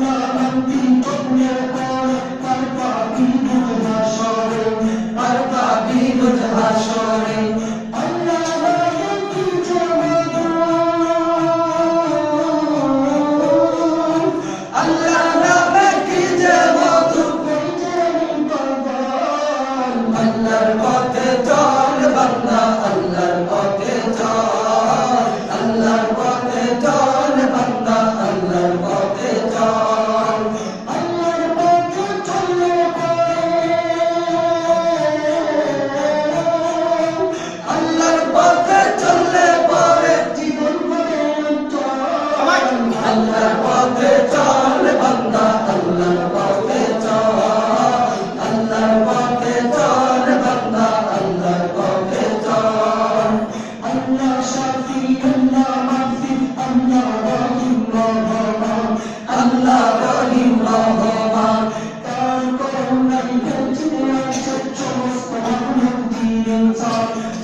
Muhammad. আল্লাহর পথে চল বান্দা আল্লাহর পথে চল আল্লাহর পথে চল বান্দা আল্লাহর পথে চল আল্লাহ শাফি আল্লাহ মাফি আল্লাহ রহিম রহমান আল্লাহ রহিম রহমান তার করুণায় বেঁচে আছে সমস্ত মানব দিন ইনসান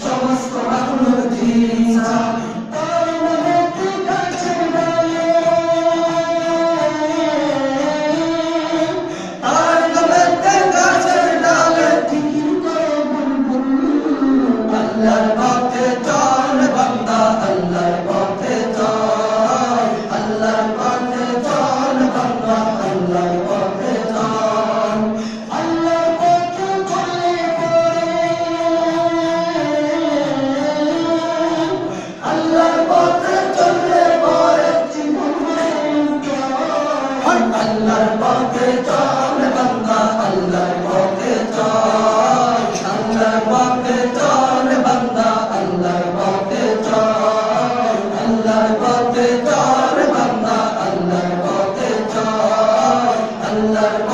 পথে চল বান্দা, আল্লাহর পথে চল। আল্লাহর পথে চল বান্দা, আল্লাহর পথে চল। আল্লাহর পথে চল বান্দা, আল্লাহর পথে চল। আল্লাহর